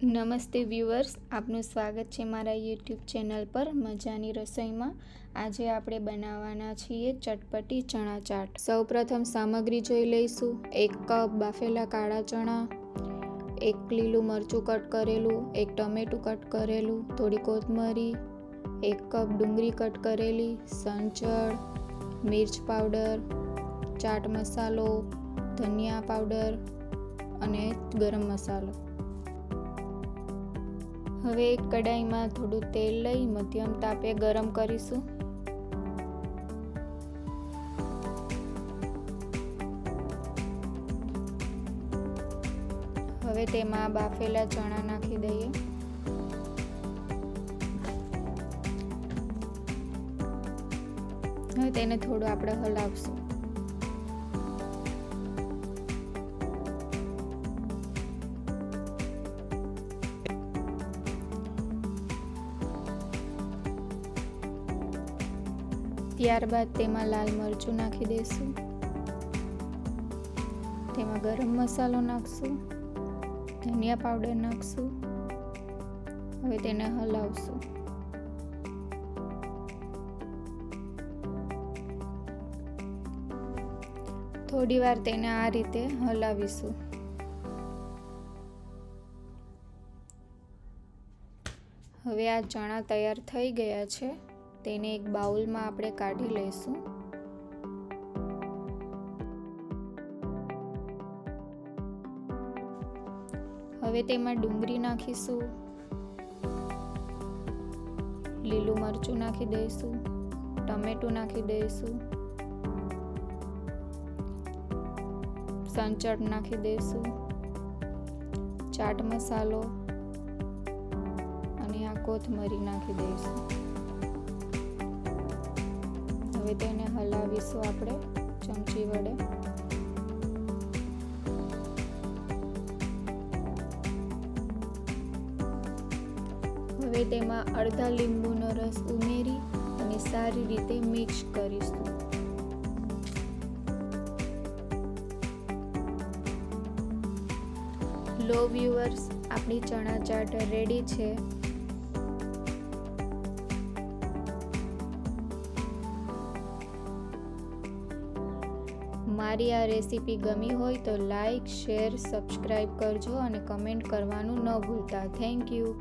નમસ્તે વ્યુઅર્સ, આપનું સ્વાગત છે મારા યુટ્યુબ ચેનલ પર મજાની રસોઈમાં. આજે આપણે બનાવવાના છીએ ચટપટી ચણા ચાટ સૌપ્રથમ સામગ્રી જોઈ લઈશું. એક કપ બાફેલા કાળા ચણા, એક લીલું મરચું કટ કરેલું, એક ટમેટું કટ કરેલું, થોડી કોથમરી, એક કપ ડુંગળી કટ કરેલી, સંચળ, મિર્ચ પાવડર, ચાટ મસાલો, ધનિયા પાવડર અને ગરમ મસાલો. હવે એક કડાઈમાં થોડું તેલ લઈ મધ્યમ તાપે ગરમ કરીશું. હવે તેમાં બાફેલા ચણા નાખી દઈએ. હવે તેને થોડું આપણે હલાવશું. ત્યારબાદ તેમાં લાલ મરચું નાખી દઈશું તેમાં ગરમ મસાલો નાખશું. ધનિયા પાવડર નાખશું. હવે તેને હલાવશું. થોડી વાર તેને આ રીતે હલાવીશું. હવે આ ચણા તૈયાર થઈ ગયા છે. તેને એક બાઉલમાં આપણે કાઢી લઈશું. હવે તેમાં ડુંગળી નાખીશું. લીલું મરચું નાખી દઈશું. ટમેટું નાખી દઈશું. સંચળ નાખી દઈશું. ચાટ મસાલો અને આ કોથમરી નાખી દઈશું. હવે તેને હલાવીશું આપણે ચમચી વડે. હવે તેમાં અડધા લીંબુનો રસ ઉમેરી અને સારી રીતે મિક્સ કરીશું. લો વ્યુઅર્સ આપણી ચણા ચાટ રેડી છે. મારી આ રેસીપી ગમી હોય તો લાઈક, શેર, સબસ્ક્રાઈબ કરજો અને કમેન્ટ કરવાનું ન ભૂલતા. Thank you.